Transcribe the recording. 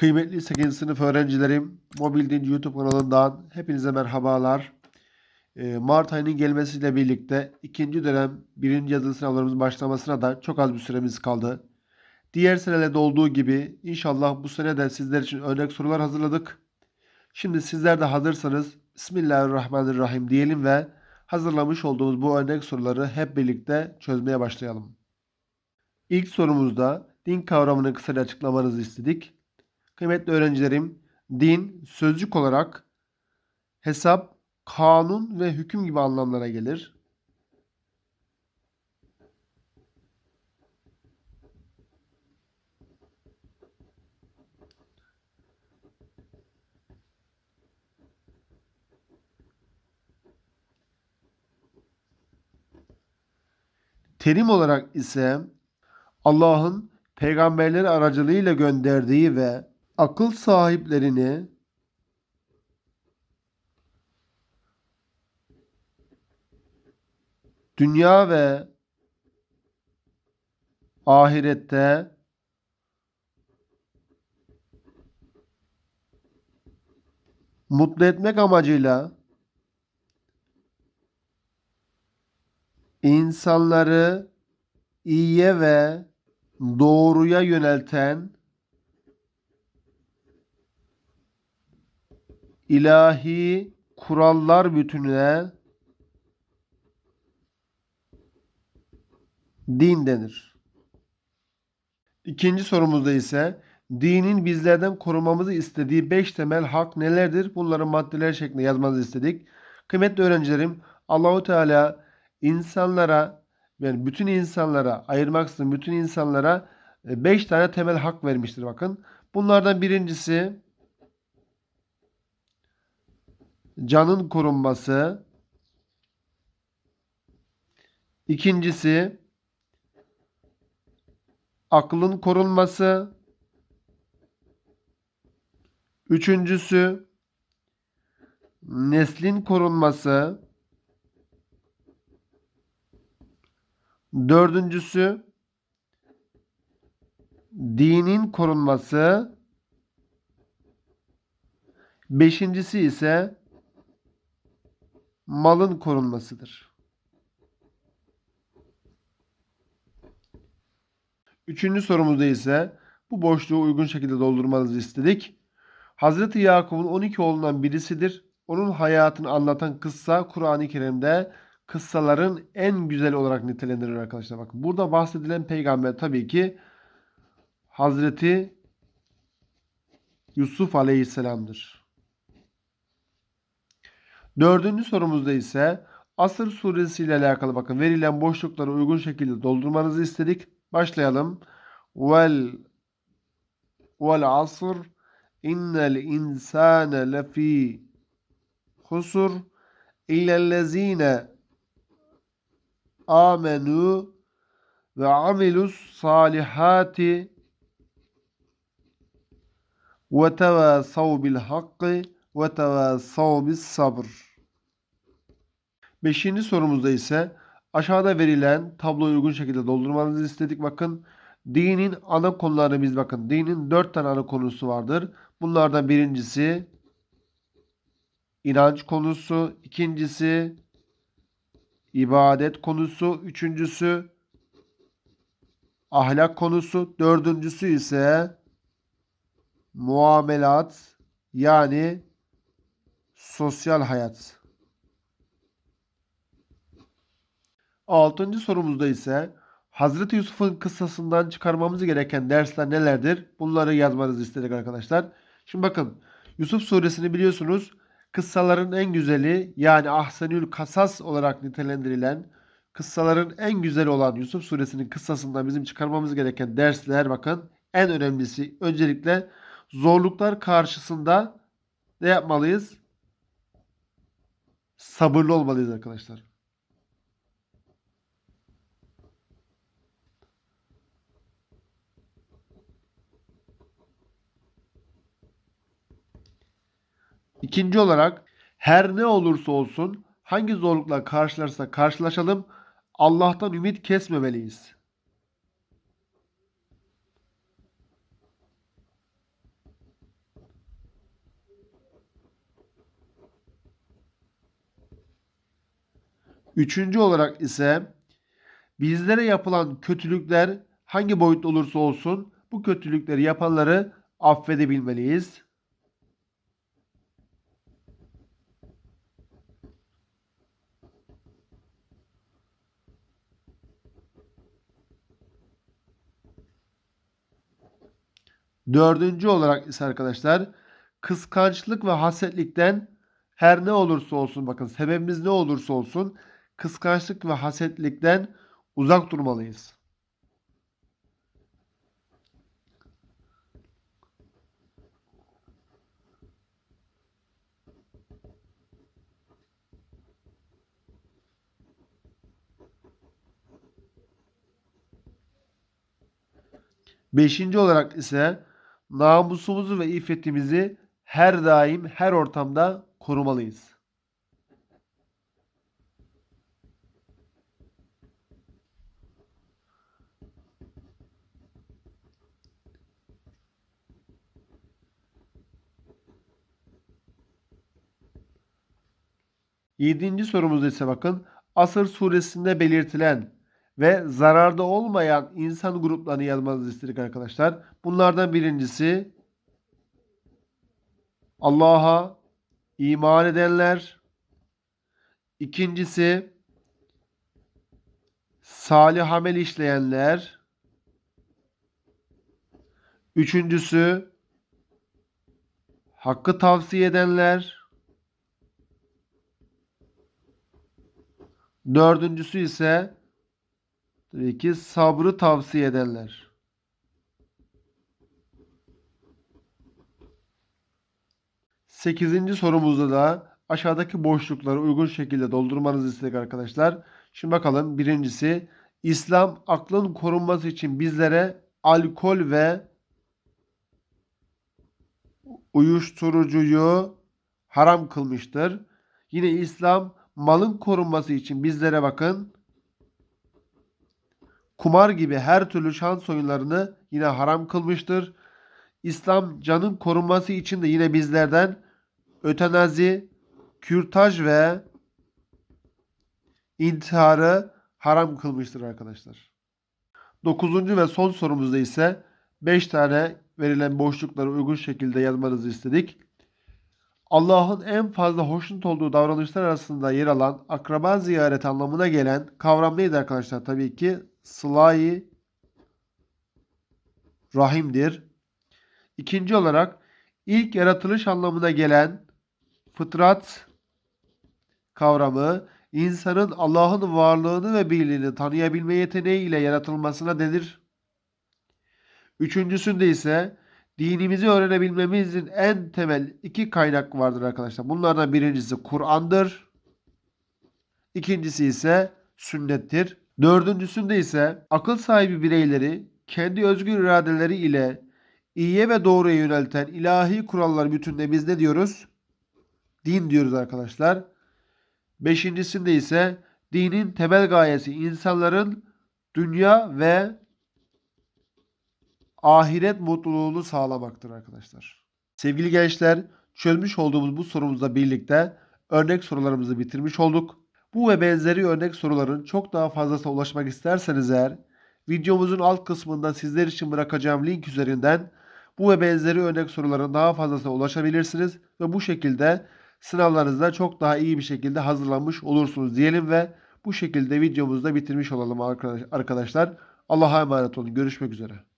Kıymetli 8. sınıf öğrencilerim, Mobil Din YouTube kanalından hepinize merhabalar. Ee, Mart ayının gelmesiyle birlikte ikinci dönem birinci yazılı sınavlarımızın başlamasına da çok az bir süremiz kaldı. Diğer senelerde olduğu gibi inşallah bu sene de sizler için örnek sorular hazırladık. Şimdi sizler de hazırsanız Bismillahirrahmanirrahim diyelim ve hazırlamış olduğumuz bu örnek soruları hep birlikte çözmeye başlayalım. İlk sorumuzda din kavramını kısaca açıklamanızı istedik. Kıymetli öğrencilerim, din sözcük olarak hesap, kanun ve hüküm gibi anlamlara gelir. Terim olarak ise Allah'ın peygamberleri aracılığıyla gönderdiği ve akıl sahiplerini dünya ve ahirette mutlu etmek amacıyla insanları iyiye ve doğruya yönelten ilahi kurallar bütününe din denir. İkinci sorumuzda ise dinin bizlerden korumamızı istediği beş temel hak nelerdir? Bunları maddeler şeklinde yazmanızı istedik. Kıymetli öğrencilerim, Allahu Teala insanlara yani bütün insanlara ayırmaksızın bütün insanlara e, beş tane temel hak vermiştir bakın. Bunlardan birincisi canın korunması. İkincisi aklın korunması. Üçüncüsü neslin korunması. Dördüncüsü dinin korunması. Beşincisi ise malın korunmasıdır. Üçüncü sorumuzda ise bu boşluğu uygun şekilde doldurmanızı istedik. Hazreti Yakup'un 12 oğlundan birisidir. Onun hayatını anlatan kıssa Kur'an-ı Kerim'de kıssaların en güzel olarak nitelendirilir arkadaşlar. Bakın burada bahsedilen peygamber tabii ki Hazreti Yusuf Aleyhisselam'dır. Dördüncü sorumuzda ise Asır suresi ile alakalı bakın verilen boşlukları uygun şekilde doldurmanızı istedik. Başlayalım. Vel vel asr innel insane lefi husur illellezine amenu ve amilus salihati ve tevasav bil hakkı ve tevasav bis sabr. Beşinci sorumuzda ise aşağıda verilen tabloyu uygun şekilde doldurmanızı istedik. Bakın dinin ana konularını biz bakın. Dinin dört tane ana konusu vardır. Bunlardan birincisi inanç konusu, ikincisi ibadet konusu, üçüncüsü ahlak konusu, dördüncüsü ise muamelat yani sosyal hayat. Altıncı sorumuzda ise Hazreti Yusuf'un kıssasından çıkarmamız gereken dersler nelerdir? Bunları yazmanızı istedik arkadaşlar. Şimdi bakın Yusuf suresini biliyorsunuz kıssaların en güzeli yani Ahsenül Kasas olarak nitelendirilen kıssaların en güzeli olan Yusuf suresinin kıssasından bizim çıkarmamız gereken dersler bakın en önemlisi öncelikle zorluklar karşısında ne yapmalıyız? Sabırlı olmalıyız arkadaşlar. İkinci olarak her ne olursa olsun hangi zorlukla karşılarsa karşılaşalım Allah'tan ümit kesmemeliyiz. Üçüncü olarak ise bizlere yapılan kötülükler hangi boyutta olursa olsun bu kötülükleri yapanları affedebilmeliyiz. Dördüncü olarak ise arkadaşlar kıskançlık ve hasetlikten her ne olursa olsun bakın sebebimiz ne olursa olsun kıskançlık ve hasetlikten uzak durmalıyız. Beşinci olarak ise namusumuzu ve iffetimizi her daim her ortamda korumalıyız. Yedinci sorumuzda ise bakın Asır suresinde belirtilen ve zararda olmayan insan gruplarını yazmanızı istedik arkadaşlar. Bunlardan birincisi Allah'a iman edenler. İkincisi salih amel işleyenler. Üçüncüsü hakkı tavsiye edenler. Dördüncüsü ise tabii ki sabrı tavsiye edenler. Sekizinci sorumuzda da aşağıdaki boşlukları uygun şekilde doldurmanızı istedik arkadaşlar. Şimdi bakalım birincisi İslam aklın korunması için bizlere alkol ve uyuşturucuyu haram kılmıştır. Yine İslam malın korunması için bizlere bakın kumar gibi her türlü şans oyunlarını yine haram kılmıştır. İslam canın korunması için de yine bizlerden ötenazi, kürtaj ve intiharı haram kılmıştır arkadaşlar. Dokuzuncu ve son sorumuzda ise 5 tane verilen boşlukları uygun şekilde yazmanızı istedik. Allah'ın en fazla hoşnut olduğu davranışlar arasında yer alan akraba ziyareti anlamına gelen kavram neydi arkadaşlar? Tabii ki sıla rahimdir. İkinci olarak ilk yaratılış anlamına gelen fıtrat kavramı insanın Allah'ın varlığını ve birliğini tanıyabilme yeteneği ile yaratılmasına denir. Üçüncüsünde ise dinimizi öğrenebilmemizin en temel iki kaynak vardır arkadaşlar. Bunlardan birincisi Kur'an'dır. İkincisi ise sünnettir. Dördüncüsünde ise akıl sahibi bireyleri kendi özgür iradeleri ile iyiye ve doğruya yönelten ilahi kurallar bütününe biz ne diyoruz? Din diyoruz arkadaşlar. Beşincisinde ise dinin temel gayesi insanların dünya ve ahiret mutluluğunu sağlamaktır arkadaşlar. Sevgili gençler, çözmüş olduğumuz bu sorumuzla birlikte örnek sorularımızı bitirmiş olduk. Bu ve benzeri örnek soruların çok daha fazlasına ulaşmak isterseniz eğer videomuzun alt kısmında sizler için bırakacağım link üzerinden bu ve benzeri örnek soruların daha fazlasına ulaşabilirsiniz ve bu şekilde sınavlarınızda çok daha iyi bir şekilde hazırlanmış olursunuz diyelim ve bu şekilde videomuzu da bitirmiş olalım arkadaşlar. Allah'a emanet olun. Görüşmek üzere.